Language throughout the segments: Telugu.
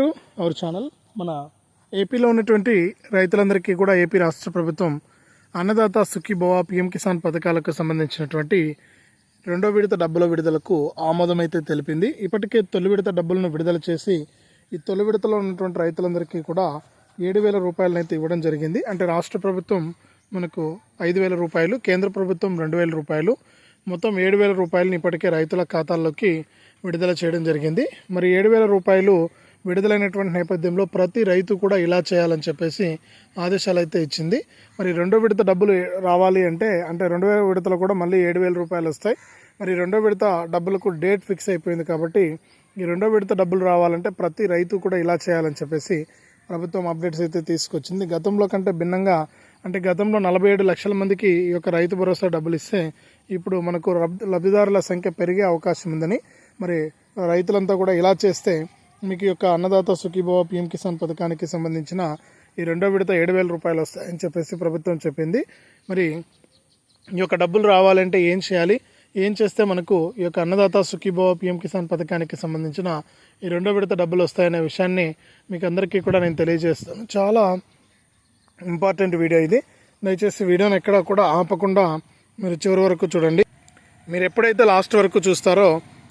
టు అవర్ ఛానల్ మన ఏపీలో ఉన్నటువంటి రైతులందరికీ కూడా ఏపీ రాష్ట్ర ప్రభుత్వం అన్నదాత సుఖీభవ పిఎం కిసాన్ పథకాలకు సంబంధించినటువంటి రెండో విడత డబ్బుల విడుదలకు ఆమోదం అయితే తెలిపింది. ఇప్పటికే తొలి విడత డబ్బులను విడుదల చేసి ఈ తొలి విడతలో ఉన్నటువంటి రైతులందరికీ కూడా ఏడు వేల రూపాయలనైతే ఇవ్వడం జరిగింది. అంటే రాష్ట్ర ప్రభుత్వం మనకు ఐదు వేల రూపాయలు కేంద్ర ప్రభుత్వం రెండు వేల రూపాయలు మొత్తం ఏడు వేల రూపాయలను ఇప్పటికే రైతుల ఖాతాల్లోకి విడుదల చేయడం జరిగింది. మరి ఏడు వేల రూపాయలు విడుదలైనటువంటి నేపథ్యంలో ప్రతి రైతు కూడా ఇలా చేయాలని చెప్పేసి ఆదేశాలు అయితే ఇచ్చింది. మరి రెండో విడత డబ్బులు రావాలి అంటే అంటే రెండో విడతలో కూడా మళ్ళీ ఏడు వేల రూపాయలు వస్తాయి. మరి రెండో విడత డబ్బులకు డేట్ ఫిక్స్ అయిపోయింది కాబట్టి ఈ రెండో విడత డబ్బులు రావాలంటే ప్రతి రైతు కూడా ఇలా చేయాలని చెప్పేసి ప్రభుత్వం అప్డేట్స్ అయితే తీసుకొచ్చింది. గతంలో కంటే భిన్నంగా అంటే గతంలో నలభై ఏడు లక్షల మందికి ఈ యొక్క రైతు భరోసా డబ్బులు ఇస్తే ఇప్పుడు మనకు లబ్ధిదారుల సంఖ్య పెరిగే అవకాశం ఉందని మరి రైతులంతా కూడా ఇలా చేస్తే మీకు యొక్క అన్నదాత సుఖీభవ పిఎం కిసాన్ పథకానికి సంబంధించిన ఈ రెండో విడత ఏడు వేల రూపాయలు వస్తాయని చెప్పేసి ప్రభుత్వం చెప్పింది. మరి ఈ యొక్క డబ్బులు రావాలంటే ఏం చేయాలి? ఏం చేస్తే మనకు ఈ యొక్క అన్నదాత సుఖీభవ పిఎం కిసాన్ పథకానికి సంబంధించిన ఈ రెండో విడత డబ్బులు వస్తాయనే విషయాన్ని మీకు అందరికీ కూడా నేను తెలియజేస్తాను. చాలా ఇంపార్టెంట్ వీడియో ఇది. దయచేసి వీడియోని ఎక్కడ కూడా ఆపకుండా మీరు చివరి వరకు చూడండి. మీరు ఎప్పుడైతే లాస్ట్ వరకు చూస్తారో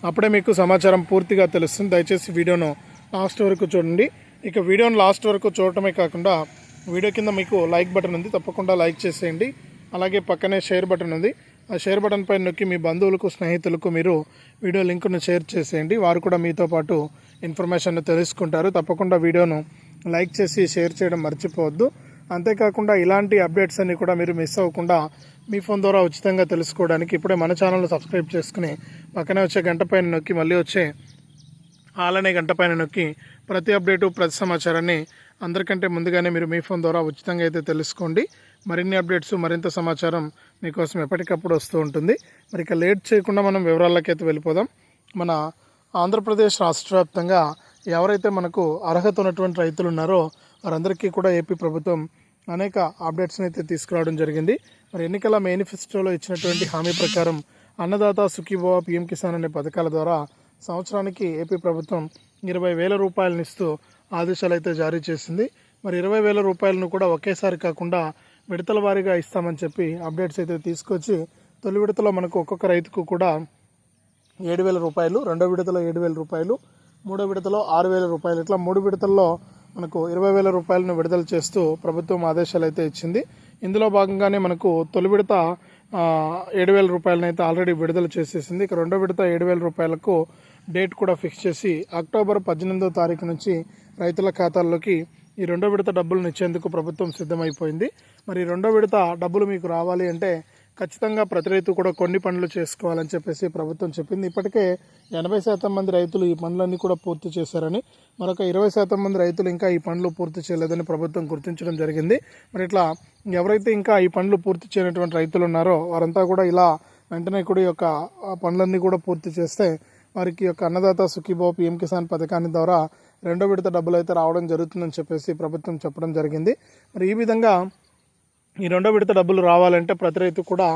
అప్పుడే మీకు సమాచారం పూర్తిగా తెలుస్తుంది. దయచేసి వీడియోను లాస్ట్ వరకు చూడండి. ఇక వీడియోను లాస్ట్ వరకు చూడటమే కాకుండా వీడియో కింద మీకు లైక్ బటన్ ఉంది. తప్పకుండా లైక్ చేసేయండి. అలాగే పక్కనే షేర్ బటన్ ఉంది. ఆ షేర్ బటన్ పైన నొక్కి మీ బంధువులకు స్నేహితులకు మీరు వీడియో లింక్ను షేర్ చేసేయండి. వారు కూడా మీతో పాటు ఇన్ఫర్మేషన్ తెలుసుకుంటారు. తప్పకుండా వీడియోను లైక్ చేసి షేర్ చేయడం మర్చిపోవద్దు. అంతేకాకుండా ఇలాంటి అప్డేట్స్ అన్ని కూడా మీరు మిస్ అవ్వకుండా మీ ఫోన్ ద్వారా ఉచితంగా తెలుసుకోవడానికి ఇప్పుడే మన ఛానల్ సబ్స్క్రైబ్ చేసుకుని పక్కనే వచ్చే గంట పైన నొక్కి మళ్ళీ వచ్చే ఆలనే గంట పైన నొక్కి ప్రతి అప్డేటు ప్రతి సమాచారాన్ని అందరికంటే ముందుగానే మీరు మీ ఫోన్ ద్వారా ఉచితంగా అయితే తెలుసుకోండి. మరిన్ని అప్డేట్స్ మరింత సమాచారం మీకోసం ఎప్పటికప్పుడు వస్తూ ఉంటుంది. మరి ఇక లేట్ చేయకుండా మనం వివరాల్లోకి అయితే వెళ్ళిపోదాం. మన ఆంధ్రప్రదేశ్ రాష్ట్ర వ్యాప్తంగా ఎవరైతే మనకు అర్హత ఉన్నటువంటి రైతులు ఉన్నారో వారందరికీ కూడా ఏపీ ప్రభుత్వం అనేక అప్డేట్స్ని అయితే తీసుకురావడం జరిగింది. మరి ఎన్నికల మేనిఫెస్టోలో ఇచ్చినటువంటి హామీ ప్రకారం అన్నదాత సుఖీభవ పిఎం కిసాన్ అనే పథకాల ద్వారా సంవత్సరానికి ఏపీ ప్రభుత్వం ఇరవై వేల రూపాయలను ఇస్తూ ఆదేశాలు అయితే జారీ చేసింది. మరి ఇరవై వేల రూపాయలను కూడా ఒకేసారి కాకుండా విడతల వారీగా ఇస్తామని చెప్పి అప్డేట్స్ అయితే తీసుకొచ్చి తొలి విడతలో మనకు ఒక్కొక్క రైతుకు కూడా ఏడు వేల రూపాయలు రెండో విడతలో ఏడు వేల రూపాయలు మూడో విడతలో ఆరు వేల రూపాయలు ఇట్లా మూడు విడతల్లో మనకు ఇరవై వేల రూపాయలను విడుదల చేస్తూ ప్రభుత్వం ఆదేశాలు అయితే ఇచ్చింది. ఇందులో భాగంగానే మనకు తొలి విడత ఏడు వేల రూపాయలను అయితే ఆల్రెడీ విడుదల చేసేసింది. ఇక రెండో విడత ఏడు వేల రూపాయలకు డేట్ కూడా ఫిక్స్ చేసి అక్టోబర్ పద్దెనిమిదో తారీఖు నుంచి రైతుల ఖాతాల్లోకి ఈ రెండో విడత డబ్బులను ఇచ్చేందుకు ప్రభుత్వం సిద్ధమైపోయింది. మరి రెండో విడత డబ్బులు మీకు రావాలి అంటే ఖచ్చితంగా ప్రతి రైతు కూడా కొన్ని పనులు చేసుకోవాలని చెప్పేసి ప్రభుత్వం చెప్పింది. ఇప్పటికే ఎనభై శాతం మంది రైతులు ఈ పనులన్నీ కూడా పూర్తి చేశారని మరొక ఇరవై శాతం మంది రైతులు ఇంకా ఈ పనులు పూర్తి చేయలేదని ప్రభుత్వం గుర్తించడం జరిగింది. మరి ఇట్లా ఎవరైతే ఇంకా ఈ పనులు పూర్తి చేయనటువంటి రైతులు ఉన్నారో వారంతా కూడా ఇలా వెంటనే కూడా ఈ యొక్క పనులన్నీ కూడా పూర్తి చేస్తే వారికి యొక్క అన్నదాత సుఖీభావ పిఎం కిసాన్ పథకాన్ని ద్వారా రెండో విడత డబ్బులు అయితే రావడం జరుగుతుందని చెప్పేసి ప్రభుత్వం చెప్పడం జరిగింది. మరి ఈ విధంగా ఈ రెండో విడత డబ్బులు రావాలంటే ప్రతి రైతు కూడా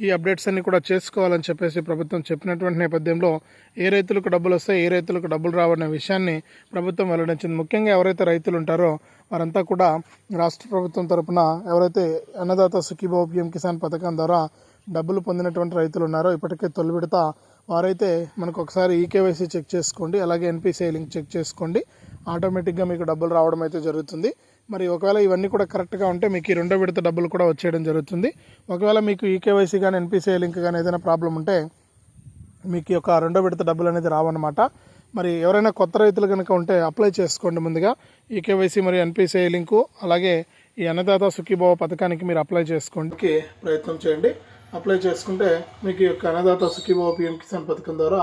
ఈ అప్డేట్స్ అన్ని కూడా చేసుకోవాలని చెప్పేసి ప్రభుత్వం చెప్పినటువంటి నేపథ్యంలో ఏ రైతులకు డబ్బులు వస్తాయి ఏ రైతులకు డబ్బులు రావనే విషయాన్ని ప్రభుత్వం వెల్లడించింది. ముఖ్యంగా ఎవరైతే రైతులు ఉంటారో వారంతా కూడా రాష్ట్ర ప్రభుత్వం తరపున ఎవరైతే అన్నదాత సుఖీభావ పిఎం కిసాన్ పథకం ద్వారా డబ్బులు పొందినటువంటి రైతులు ఉన్నారో ఇప్పటికే తొలి విడత వారైతే మనకు ఒకసారి ఈకేవైసీ చెక్ చేసుకోండి అలాగే ఎన్పిసిఐ లింక్ చెక్ చేసుకోండి. ఆటోమేటిక్గా మీకు డబ్బులు రావడం అయితే జరుగుతుంది. మరి ఒకవేళ ఇవన్నీ కూడా కరెక్ట్గా ఉంటే మీకు ఈ రెండో విడత డబ్బులు కూడా వచ్చేయడం జరుగుతుంది. ఒకవేళ మీకు ఈకేవైసీ కానీ ఎన్పిసిఐ లింక్ కానీ ఏదైనా ప్రాబ్లం ఉంటే మీకు ఈ యొక్క రెండో విడత డబ్బులు అనేది రావన్నమాట. మరి ఎవరైనా కొత్త రైతులు కనుక ఉంటే అప్లై చేసుకోండి ముందుగా. ఈ కేవైసీ మరియు ఎన్పిసిఐ లింకు అలాగే ఈ అన్నదాత సుఖీభావ పథకానికి మీరు అప్లై చేసుకోండి. ప్రయత్నం చేయండి. అప్లై చేసుకుంటే మీకు ఈ యొక్క అన్నదాత సుఖీభావ పిఎం కిసాన్ పథకం ద్వారా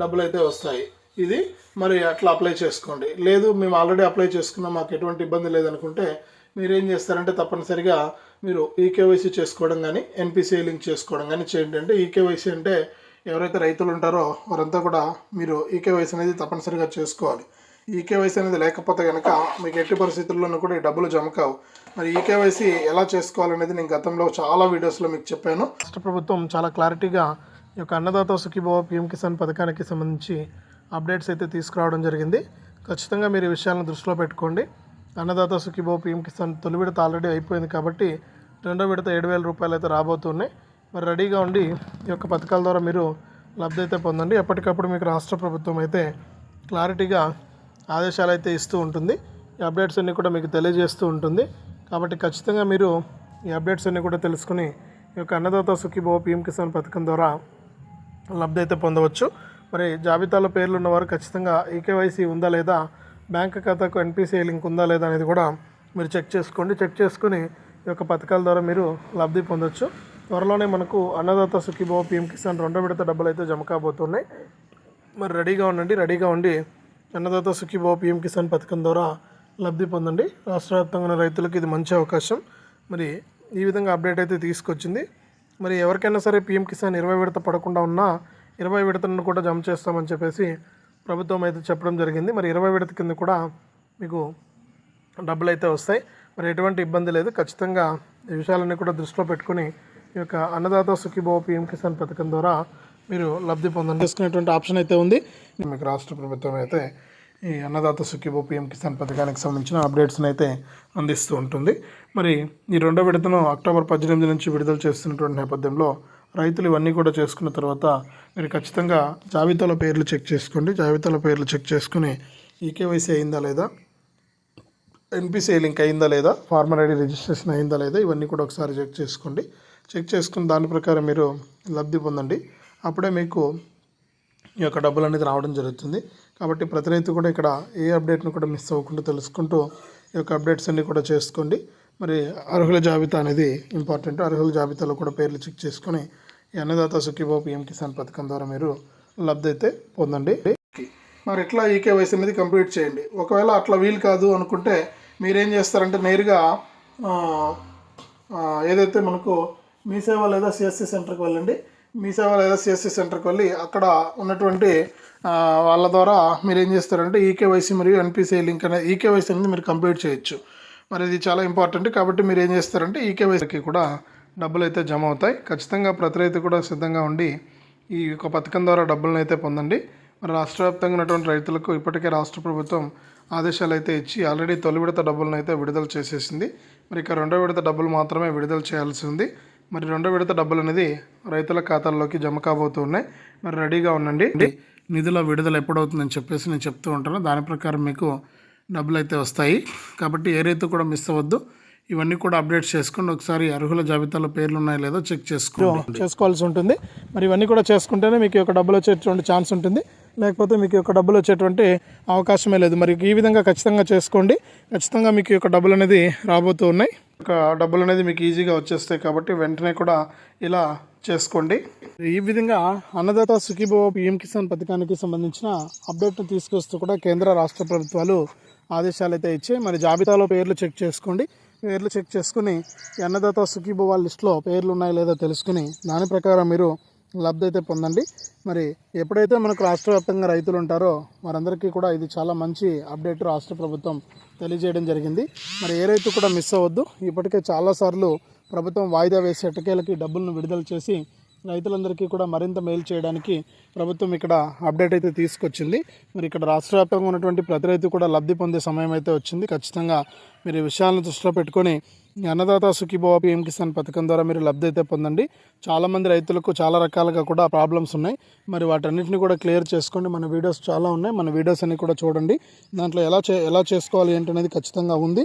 డబ్బులు అయితే వస్తాయి. ఇది మరి అట్లా అప్లై చేసుకోండి. లేదు మేము ఆల్రెడీ అప్లై చేసుకున్నాం మాకు ఎటువంటి ఇబ్బంది లేదనుకుంటే మీరు ఏం చేస్తారంటే తప్పనిసరిగా మీరు ఈకేవైసీ చేసుకోవడం కానీ ఎన్పిసిఐ లింక్ చేసుకోవడం కానీ చేయండి. అంటే ఈకేవైసీ అంటే ఎవరైతే రైతులు ఉంటారో వారంతా కూడా మీరు ఈకేవైసీ అనేది తప్పనిసరిగా చేసుకోవాలి. ఈకేవైసీ అనేది లేకపోతే కనుక మీకు ఎట్టి పరిస్థితుల్లోనూ కూడా ఈ డబ్బులు జమ కావు. మరి ఈ కేవైసీ ఎలా చేసుకోవాలనేది నేను గతంలో చాలా వీడియోస్లో మీకు చెప్పాను. రాష్ట్ర ప్రభుత్వం చాలా క్లారిటీగా ఈ యొక్క అన్నదాత సుఖీభవ పిఎం కిసాన్ పథకానికి సంబంధించి అప్డేట్స్ అయితే తీసుకురావడం జరిగింది. ఖచ్చితంగా మీరు ఈ విషయాలను దృష్టిలో పెట్టుకోండి. అన్నదాత సుఖీభవ పిఎం కిసాన్ తొలి విడత ఆల్రెడీ అయిపోయింది కాబట్టి రెండో విడత ఏడు వేల రూపాయలు అయితే రాబోతున్నాయి. మరి రెడీగా ఉండి ఈ యొక్క పథకాల ద్వారా మీరు లబ్ధి అయితే పొందండి. ఎప్పటికప్పుడు మీకు రాష్ట్ర ప్రభుత్వం అయితే క్లారిటీగా ఆదేశాలు అయితే ఇస్తూ ఉంటుంది. ఈ అప్డేట్స్ అన్నీ కూడా మీకు తెలియజేస్తూ ఉంటుంది. కాబట్టి ఖచ్చితంగా మీరు ఈ అప్డేట్స్ అన్నీ కూడా తెలుసుకుని ఈ యొక్క అన్నదాత సుఖీభో పీఎం కిసాన్ పథకం ద్వారా లబ్ధి అయితే పొందవచ్చు. మరి జాబితాలో పేర్లు ఉన్నవారు ఖచ్చితంగా ఈకేవైసీ ఉందా లేదా బ్యాంక్ ఖాతాకు ఎన్పిసిఐ లింక్ ఉందా లేదా అనేది కూడా మీరు చెక్ చేసుకోండి. చెక్ చేసుకుని ఈ యొక్క పథకాల ద్వారా మీరు లబ్ధి పొందొచ్చు. త్వరలోనే మనకు అన్నదాత సుఖీభో పీఎం కిసాన్ రెండో విడత డబ్బులు అయితే జమ కాబోతున్నాయి. మరి రెడీగా ఉండండి. రెడీగా ఉండి అన్నదాత సుఖీభో పీఎం కిసాన్ పథకం ద్వారా లబ్ధి పొందండి. రాష్ట్ర వ్యాప్తంగా ఉన్న రైతులకు ఇది మంచి అవకాశం. మరి ఈ విధంగా అప్డేట్ అయితే తీసుకొచ్చింది. మరి ఎవరికైనా సరే పీఎం కిసాన్ ఇరవై విడత పడకుండా ఉన్నా ఇరవై విడతలను కూడా జమ చేస్తామని చెప్పేసి ప్రభుత్వం అయితే చెప్పడం జరిగింది. మరి ఇరవై విడత కింద కూడా మీకు డబ్బులు అయితే వస్తాయి. మరి ఎటువంటి ఇబ్బంది లేదు. ఖచ్చితంగా ఈ విషయాలన్నీ కూడా దృష్టిలో పెట్టుకుని ఈ యొక్క అన్నదాత సుఖీభావ పీఎం కిసాన్ పథకం ద్వారా మీరు లబ్ధి పొందండి. చేసుకునేటువంటి ఆప్షన్ అయితే ఉంది. మీకు రాష్ట్ర ప్రభుత్వం అయితే ఈ అన్నదాత సుఖీభో పీఎం కిసాన్ పథకానికి సంబంధించిన అప్డేట్స్ని అయితే అందిస్తూ ఉంటుంది. మరి ఈ రెండో విడతను అక్టోబర్ పద్దెనిమిది నుంచి విడుదల చేస్తున్నటువంటి నేపథ్యంలో రైతులు ఇవన్నీ కూడా చేసుకున్న తర్వాత మీరు ఖచ్చితంగా జాబితాలో పేర్లు చెక్ చేసుకోండి. జాబితాలో పేర్లు చెక్ చేసుకుని ఈకేవైసీ అయిందా లేదా? ఎన్పిసిఐ లింక్ అయిందా లేదా? ఫార్మర్ ఐడి రిజిస్ట్రేషన్ అయిందా లేదా? ఇవన్నీ కూడా ఒకసారి చెక్ చేసుకోండి. చెక్ చేసుకుని దాని ప్రకారం మీరు లబ్ధి పొందండి. అప్పుడే మీకు ఈ యొక్క డబ్బులు అనేది రావడం జరుగుతుంది. కాబట్టి ప్రతి రైతు కూడా ఇక్కడ ఏ అప్డేట్ను కూడా మిస్ అవ్వకుండా తెలుసుకుంటూ ఈ యొక్క అప్డేట్స్ అన్నీ కూడా చేసుకోండి. మరి అర్హుల జాబితా అనేది ఇంపార్టెంట్. అర్హుల జాబితాలో కూడా పేర్లు చెక్ చేసుకొని ఈ అన్నదాత సుఖీభావ పిఎం కిసాన్ పథకం ద్వారా మీరు లబ్ధి అయితే పొందండి. మరి ఎట్లా ఈకేవైసీ అనేది కంప్లీట్ చేయండి? ఒకవేళ అట్లా వీలు కాదు అనుకుంటే మీరేం చేస్తారంటే నేరుగా ఏదైతే మనకు మీ సేవ లేదా సిఎస్సి సెంటర్కి వెళ్ళండి. మీ సేవలు ఏదో సిఎస్సి సెంటర్కి వెళ్ళి అక్కడ ఉన్నటువంటి వాళ్ళ ద్వారా మీరు ఏం చేస్తారంటే ఈకేవైసీ మరియు ఎన్పిసిఐ లింక్ అనేది ఈకేవైసీ అనేది మీరు కంప్లీట్ చేయొచ్చు. మరి ఇది చాలా ఇంపార్టెంట్ కాబట్టి మీరు ఏం చేస్తారంటే ఈకేవైసీకి కూడా డబ్బులు అయితే జమ అవుతాయి. ఖచ్చితంగా ప్రతి రైతు కూడా సిద్ధంగా ఉండి ఈ యొక్క పథకం ద్వారా డబ్బులను అయితే పొందండి. మరి రాష్ట్ర వ్యాప్తంగా ఉన్నటువంటి రైతులకు ఇప్పటికే రాష్ట్ర ప్రభుత్వం ఆదేశాలు అయితే ఇచ్చి ఆల్రెడీ తొలి విడత డబ్బులను అయితే విడుదల చేసేసింది. మరి ఇక రెండో విడత డబ్బులు మాత్రమే విడుదల చేయాల్సి ఉంది. మరి రెండో విడత డబ్బులు అనేది రైతుల ఖాతాల్లోకి జమ కాబోతున్నాయి మరి రెడీగా ఉండండి. నిధుల విడుదల ఎప్పుడవుతుందని చెప్పేసి నేను చెప్తూ ఉంటాను. దాని ప్రకారం మీకు డబ్బులు అయితే వస్తాయి. కాబట్టి ఏ రైతు కూడా మిస్ అవ్వద్దు. ఇవన్నీ కూడా అప్డేట్ చేసుకోండి. ఒకసారి అర్హుల జాబితాలో పేర్లు ఉన్నాయో లేదో చెక్ చేసుకోండి. చేసుకోవాల్సి ఉంటుంది. మరి ఇవన్నీ కూడా చేసుకుంటేనే మీకు యొక్క డబ్బులు వచ్చేటువంటి ఛాన్స్ ఉంటుంది. లేకపోతే మీకు యొక్క డబ్బులు వచ్చేటువంటి అవకాశమే లేదు. మరి ఈ విధంగా ఖచ్చితంగా చేసుకోండి. ఖచ్చితంగా మీకు యొక్క డబ్బులు అనేది రాబోతూ ఉన్నాయి. డబ్బులు అనేది మీకు ఈజీగా వచ్చేస్తాయి కాబట్టి వెంటనే కూడా ఇలా చేసుకోండి. ఈ విధంగా అన్నదాత సుఖీభవ పిఎం కిసాన్ పథకానికి సంబంధించిన అప్డేట్ను తీసుకొస్తూ కూడా కేంద్ర రాష్ట్ర ప్రభుత్వాలు ఆదేశాలు అయితే ఇచ్చాయి. మరి జాబితాలో పేర్లు చెక్ చేసుకోండి. పేర్లు చెక్ చేసుకుని అన్నదాత సుఖీభవ లిస్ట్లో పేర్లు ఉన్నాయో లేదో తెలుసుకుని దాని ప్రకారం మీరు లబ్ధి అయితే పొందండి. మరి ఎప్పుడైతే మనకు రాష్ట్ర వ్యాప్తంగా రైతులు ఉంటారో వారందరికీ కూడా ఇది చాలా మంచి అప్డేట్ రాష్ట్ర ప్రభుత్వం తెలియజేయడం జరిగింది. మరి ఏ రైతు కూడా మిస్ అవ్వద్దు. ఇప్పటికే చాలాసార్లు ప్రభుత్వం వాయిదా వేసే ఎటకేలకి డబ్బులను విడుదల చేసి రైతులందరికీ కూడా మరింత మేలు చేయడానికి ప్రభుత్వం ఇక్కడ అప్డేట్ అయితే తీసుకొచ్చింది. మరి ఇక్కడ రాష్ట్ర వ్యాప్తంగా ఉన్నటువంటి ప్రతి రైతు కూడా లబ్ధి పొందే సమయం అయితే వచ్చింది. ఖచ్చితంగా మీరు ఈ విషయాలను దృష్టిలో పెట్టుకొని అన్నదాత సుఖీభవ పిఎం కిసాన్ పథకం ద్వారా మీరు లబ్ధి అయితే పొందండి. చాలామంది రైతులకు చాలా రకాలుగా కూడా ప్రాబ్లమ్స్ ఉన్నాయి. మరి వాటన్నిటిని కూడా క్లియర్ చేసుకోండి. మన వీడియోస్ చాలా ఉన్నాయి. మన వీడియోస్ అన్ని కూడా చూడండి. దాంట్లో ఎలా చే ఎలా చేసుకోవాలి ఏంటనేది ఖచ్చితంగా ఉంది.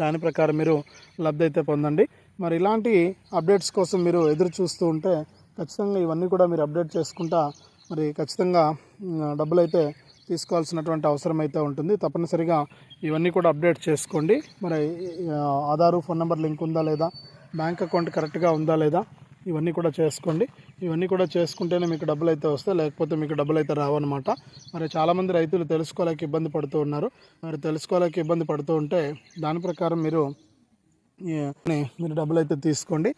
దాని ప్రకారం మీరు లబ్ధి అయితే పొందండి. మరి ఇలాంటి అప్డేట్స్ కోసం మీరు ఎదురు చూస్తూ ఉంటే ఖచ్చితంగా ఇవన్నీ కూడా మీరు అప్డేట్ చేసుకుంటా మరి ఖచ్చితంగా డబ్బులైతే డబ్బులు అయితే తీసుకోవాల్సినటువంటి అవసరం అయితే ఉంటుంది. తప్పనిసరిగా ఇవన్నీ కూడా అప్డేట్ చేసుకోండి. మరి ఆధారు ఫోన్ నెంబర్ లింక్ ఉందా లేదా? బ్యాంక్ అకౌంట్ కరెక్ట్గా ఉందా లేదా? ఇవన్నీ కూడా చేసుకోండి. ఇవన్నీ కూడా చేసుకుంటేనే మీకు డబ్బులు అయితే వస్తాయి. లేకపోతే మీకు డబ్బులు అయితే రావన్నమాట. మరి చాలామంది రైతులు తెలుసుకోలేక ఇబ్బంది పడుతూ ఉన్నారు. మరి తెలుసుకోలేక ఇబ్బంది పడుతూ ఉంటే దాని ప్రకారం మీరు మీరు డబ్బులు అయితే తీసుకోండి.